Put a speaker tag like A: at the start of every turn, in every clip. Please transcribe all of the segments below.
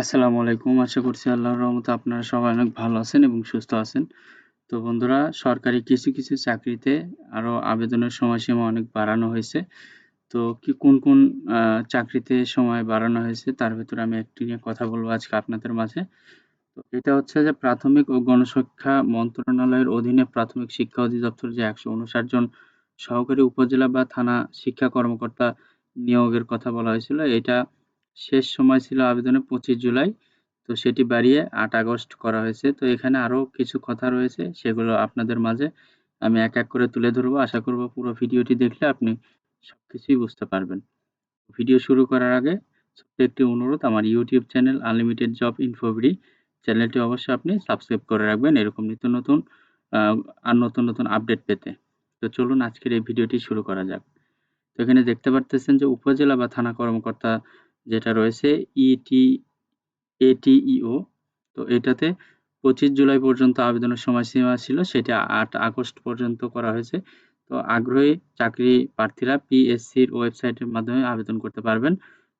A: আসসালামু আলাইকুম। আশা করছি আল্লাহর রহমতে আপনারা সবাই অনেক ভালো আছেন এবং সুস্থ আছেন। তো বন্ধুরা সরকারি কিছু, কিছু চাকরিতে আরও আবেদনের সময়সীমা অনেক বাড়ানো হয়েছে। তো কি কোন, কোন চাকরিতে সময় বাড়ানো হয়েছে তার ভেতরে আমি একটি নিয়ে কথা বলব আজকে আপনাদের মাঝে। তো এটা হচ্ছে যে প্রাথমিক ও গণশিক্ষা মন্ত্রণালয়ের অধীনে প্রাথমিক শিক্ষা অধিদপ্তর যে ১৫৯ জন সহকারী উপজেলা বা থানা শিক্ষা কর্মকর্তা নিয়োগের কথা বলা হয়েছিল। এটা শেষ সময় ছিল আবেদনের ২৫ জুলাই। তো সেটি বাড়িয়ে আট আগস্ট করা হয়েছে। তো এখানে আরও কিছু কথা রয়েছে সেগুলো আপনাদের মাঝে আমি এক, এক করে তুলে ধরবো। আশা করব পুরো ভিডিওটি দেখলে আপনি সবকিছুই বুঝতে পারবেন। ভিডিও শুরু করার আগে একটি অনুরোধ আমার YouTube channel unlimited job InfoBD চ্যানেলটি অবশ্যই আপনি সাবস্ক্রাইব করে রাখবেন এরকম নিত্য নতুন আর নতুন, নতুন আপডেট পেতে। তো চলুন আজকের এই ভিডিওটি শুরু করা যাক। তো এখানে দেখতে পারতেছেন যে উপজেলা বা থানা কর্মকর্তা যেটা রয়েছে ইটি এটিইও তো এটাতে ২৫ জুলাই পর্যন্ত আবেদনের সময়সীমা ছিল, সেটা আট আগস্ট পর্যন্ত করা হয়েছে। তো আগ্রহী চাকরি প্রার্থীরা পিএসসির ওয়েবসাইটের মাধ্যমে আবেদন করতে পারবেন।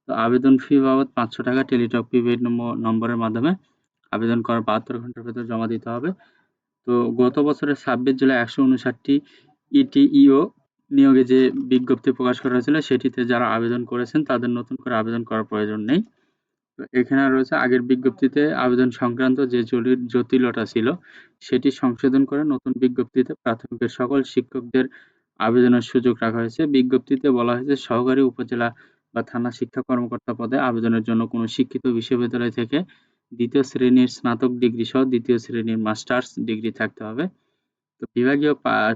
A: তো আবেদন ফি বাবদ ৳৫০০ টেলিটক প্রিপেইড নম্বরের মাধ্যমে আবেদন করার ৭২ ঘণ্টার ভেতর জমা দিতে হবে। তো গত বছরের ২৬ জুলাই ১৫৯টি ইটিইও নিয়োগে যে বিজ্ঞপ্তি প্রকাশ করা হয়েছিল, সেটিতে যারা আবেদন করেছেন, তাদের নতুন করে আবেদন করার প্রয়োজন নেই। এখানে রয়েছে আগের বিজ্ঞপ্তিতে আবেদন সংক্রান্ত যে জটিলতা ছিল, সেটি সংশোধন করে নতুন বিজ্ঞপ্তিতে প্রাথমিকের সকল শিক্ষকদের আবেদনের সুযোগ রাখা হয়েছে। বিজ্ঞপ্তিতে বলা হয়েছে, সহকারী উপজেলা বা থানা শিক্ষা কর্মকর্তা পদে আবেদনের জন্য কোনো শিক্ষিত বিশ্ববিদ্যালয় থেকে দ্বিতীয় শ্রেণির স্নাতক ডিগ্রি সহ দ্বিতীয় শ্রেণির মাস্টার্স ডিগ্রি থাকতে হবে। তো বিভাগীয়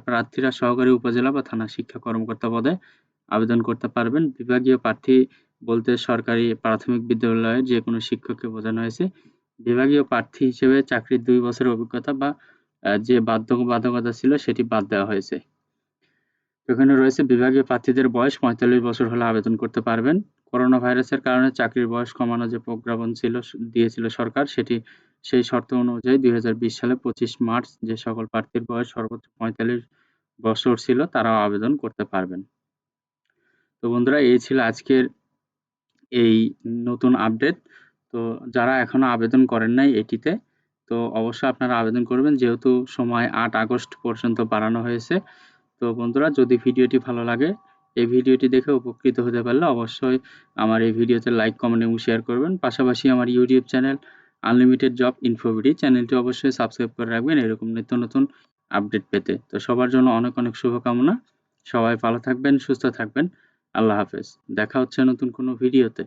A: প্রার্থীরা সহকারী উপজেলা বা থানা শিক্ষা কর্মকর্তা পদে আবেদন করতে পারবেন। বিভাগীয় প্রার্থী বলতে সরকারি প্রাথমিক বিদ্যালয়ের যে কোনো শিক্ষককে বোঝানো হয়েছে। বিভাগীয় প্রার্থী হিসেবে চাকরির দুই বছরের অভিজ্ঞতা বা যে বাধ্যবাধকতা ছিল সেটি বাদ দেওয়া হয়েছে। এখানে রয়েছে বিভাগীয় প্রার্থীদের বয়স পঁয়তাল্লিশ বছর হলে আবেদন করতে পারবেন। করোনা ভাইরাসের কারণে চাকরির বয়স কমানো যে প্রজ্ঞাপন ছিল, দিয়েছিল সরকার, সেটি সেই শর্ত অনুযায়ী দু হাজার বিশ সালে পঁচিশ মার্চ যে সকল প্রার্থীর বয়স সর্বোচ্চ পঁয়তাল্লিশ বছর ছিল তারাও আবেদন করতে পারবেন। তো বন্ধুরা এই ছিল আজকের এই নতুন আপডেট। তো যারা এখনও আবেদন করেন নাই এটিতে তো অবশ্যই আপনারা আবেদন করবেন যেহেতু সময় আট আগস্ট পর্যন্ত বাড়ানো হয়েছে। তো বন্ধুরা যদি ভিডিওটি ভালো লাগে এই ভিডিওটি দেখে উপকৃত হতে পারলে অবশ্যই আমার এই ভিডিওতে লাইক, কমেন্ট এবং শেয়ার করবেন। পাশাপাশি আমার YouTube channel unlimited job InfoBD চ্যানেলটি অবশ্যই সাবস্ক্রাইব করে রাখবেন এরকম নিত্য নতুন আপডেট পেতে। তো সবার জন্য অনেক, অনেক শুভকামনা। সবাই ভালো থাকবেন, সুস্থ থাকবেন। আল্লাহ হাফেজ। দেখা হচ্ছে নতুন কোনো ভিডিওতে।